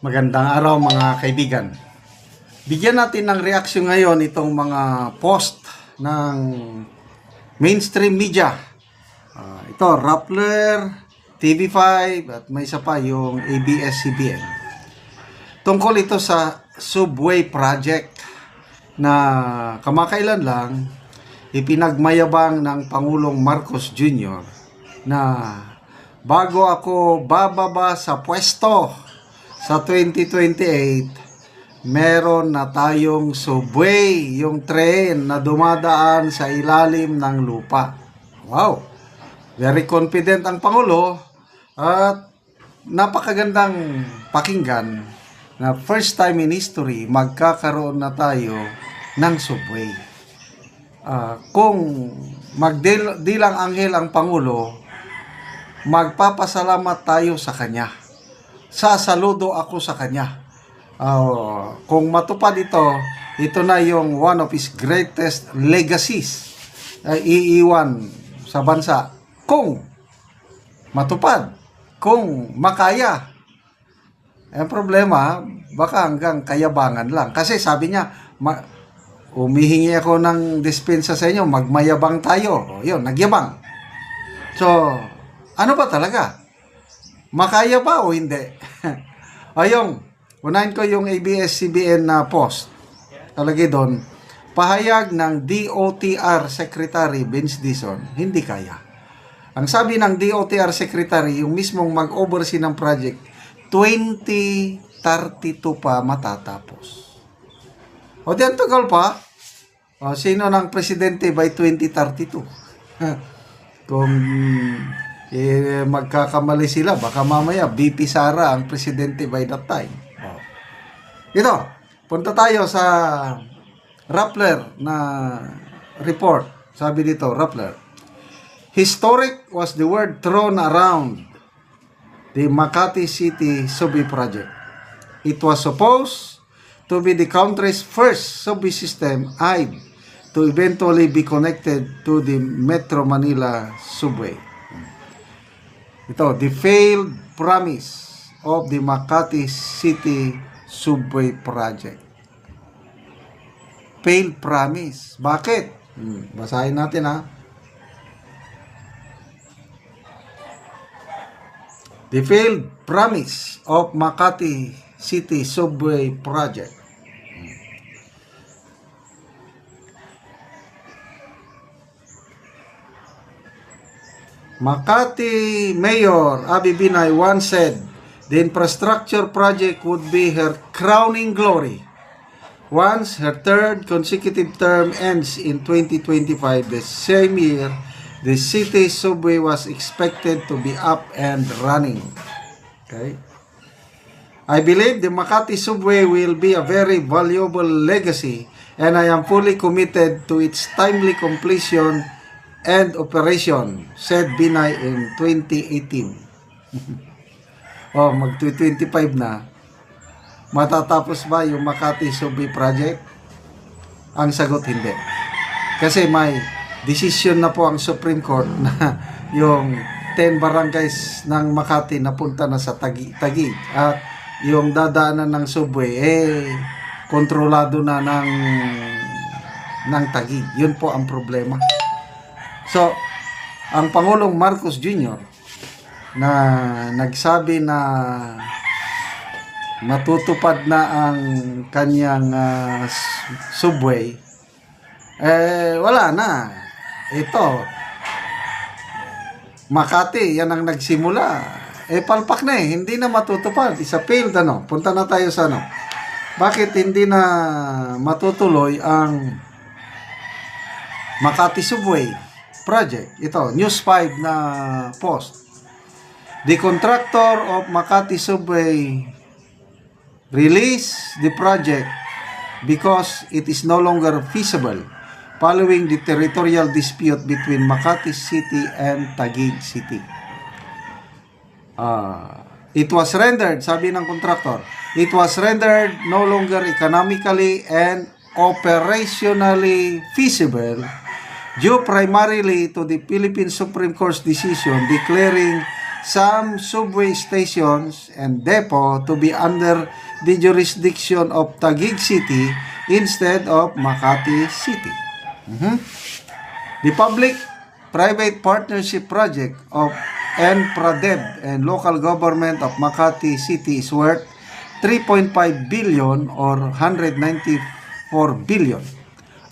Magandang araw mga kaibigan. Bigyan natin ng reaksyon ngayon itong mga post ng mainstream media. Ah, ito, Rappler, TV5, at may isa pa yung ABS-CBN. Tungkol ito sa Subway Project na kamakailan lang ipinagmayabang ng Pangulong Marcos Jr. na bago ako bababa sa pwesto sa 2028, meron na tayong subway, yung train na dumadaan sa ilalim ng lupa. Wow! Very confident ang Pangulo at napakagandang pakinggan na first time in history magkakaroon na tayo ng subway. Ah, kung magdilang anghel ang Pangulo, magpapasalamat tayo sa Kanya. Sasaludo ako sa Kanya. Ah, kung matupad ito, ito na yung one of His greatest legacies ay iiwan sa bansa. Kung matupad, kung makaya. Ang problema, baka hanggang kayabangan lang. Kasi sabi niya, ma- umihingi ako ng dispensa sa inyo, magmayabang tayo. O, yun, nagyabang. So, ano ba talaga? Makaya ba o hindi? Ayong, unahin ko yung ABS-CBN na post. Talagay doon, pahayag ng DOTR Secretary Vince Dison, hindi kaya. Ang sabi ng DOTR Secretary, yung mismong mag-oversee ng project, 2032 pa matatapos. O di ang pa. O, sino ng presidente by 2032? Kung eh, magkakamali sila, baka mamaya BP Sara ang presidente by that time. O. Ito, punta tayo sa Rappler na report. Sabi dito, Rappler. Historic was the word thrown around the Makati City Subway project. It was supposed to be the country's first subway system eyed to eventually be connected to the Metro Manila subway. Ito, the failed promise of the Makati City Subway Project. Failed promise. Bakit? Hmm, basahin natin ha. The failed promise of Makati City Subway Project. Makati Mayor Abi Binay once said the infrastructure project would be her crowning glory. Once her third consecutive term ends in 2025, the same year, the city subway was expected to be up and running. Okay? I believe the Makati subway will be a very valuable legacy and I am fully committed to its timely completion and operation, said Binay in 2018. oh, mag-25 na. Matatapos ba yung Makati Subway Project? Ang sagot hindi. Kasi may decision na po ang Supreme Court na yung 10 barangays ng Makati napunta na sa Tagi, Tagi at yung dadaanan ng subway eh kontrolado na ng ng Tagi. Yun po ang problema. So, ang Pangulong Marcos Jr. na nagsabi na matutupad na ang kanyang s- subway, eh, wala na. Ito, Makati, yan ang nagsimula. Eh, palpak na eh. Hindi na matutupad. Isa failed, ano. Punta na tayo sa ano. Bakit hindi na matutuloy ang Makati Subway project? Ito, News 5 na post. The contractor of Makati Subway release the project because it is no longer feasible following the territorial dispute between Makati City and Taguig City. Ah, it was rendered, sabi ng contractor, it was rendered no longer economically and operationally feasible due primarily to the Philippine Supreme Court's decision declaring some subway stations and depot to be under the jurisdiction of Taguig City instead of Makati City. Mhm. The public-private partnership project of NPRADEB and local government of Makati City is worth 3.5 billion or 194 billion.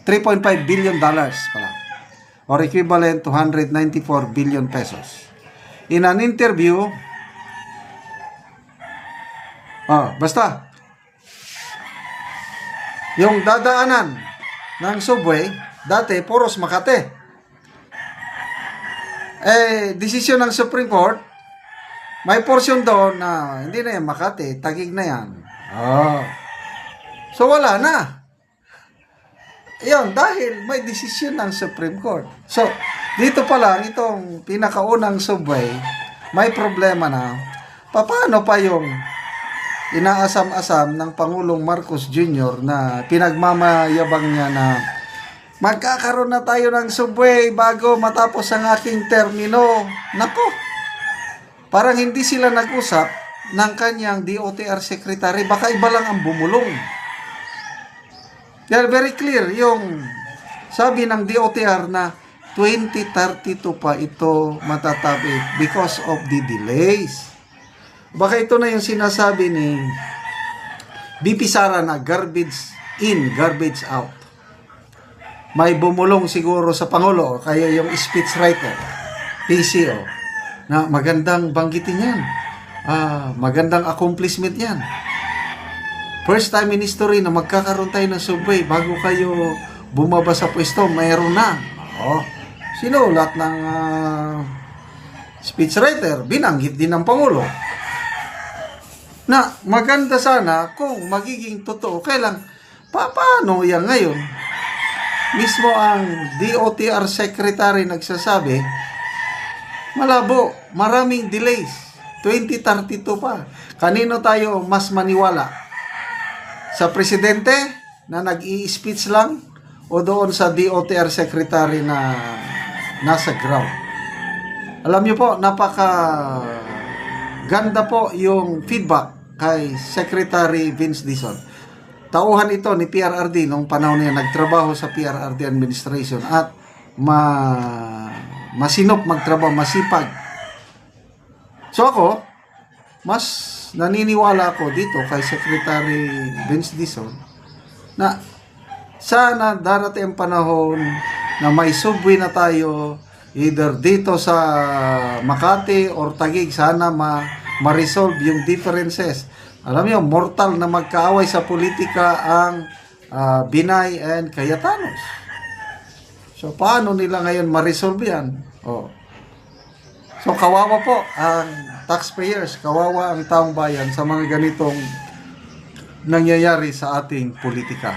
3.5 billion dollars pala or equivalent to 194 billion pesos. In an interview, ah, basta, yung dadaanan ng subway, dati, puros Makati. Eh, desisyon ng Supreme Court, may portion doon na hindi na yan Makati, tagig na yan. Oh. So, wala na. Yun, dahil may desisyon ng Supreme Court. So, dito pa lang, itong pinakaunang subway, may problema na, paano pa yung inaasam-asam ng Pangulong Marcos Jr. na pinagmamayabang niya na magkakaroon na tayo ng subway bago matapos ang aking termino. Nako, parang hindi sila nag-usap ng kanyang DOTR secretary, baka iba lang ang bumulong. Kaya very clear yung sabi ng DOTR na 2032 pa ito matatabi because of the delays. Baka ito na yung sinasabi ni BP Sara na garbage in, garbage out. May bumulong siguro sa Pangulo, kaya yung speechwriter, PCO, na magandang banggitin yan. Ah, magandang accomplishment yan. First time in history na magkakaroon tayo ng subway bago kayo bumaba sa pwesto, mayroon na. Oh, sino lahat ng ah, speechwriter, binanggit din ng Pangulo. Na maganda sana kung magiging totoo. Kailang, pa paano yan ngayon? Mismo ang DOTR Secretary nagsasabi, malabo, maraming delays. 2032 pa. Kanino tayo mas maniwala? Sa presidente na nag-i-speech lang o doon sa DOTR secretary na nasa ground. Alam niyo po, napaka ganda po yung feedback kay Secretary Vince Dizon. Tauhan ito ni PRRD nung panahon niya nagtrabaho sa PRRD administration at ma masinop magtrabaho, masipag. So ako, mas naniniwala ako dito kay Secretary Vince Dizon na sana darating ang panahon na may subway na tayo either dito sa Makati or Taguig sana ma ma-resolve yung differences. Alam niyo, mortal na magkaaway sa politika ang ah, Binay and Cayetanos. So paano nila ngayon ma-resolve yan? Oh. So kawawa po ang taxpayers, kawawa ang taong bayan sa mga ganitong nangyayari sa ating politika.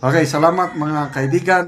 Okay, salamat mga kaibigan.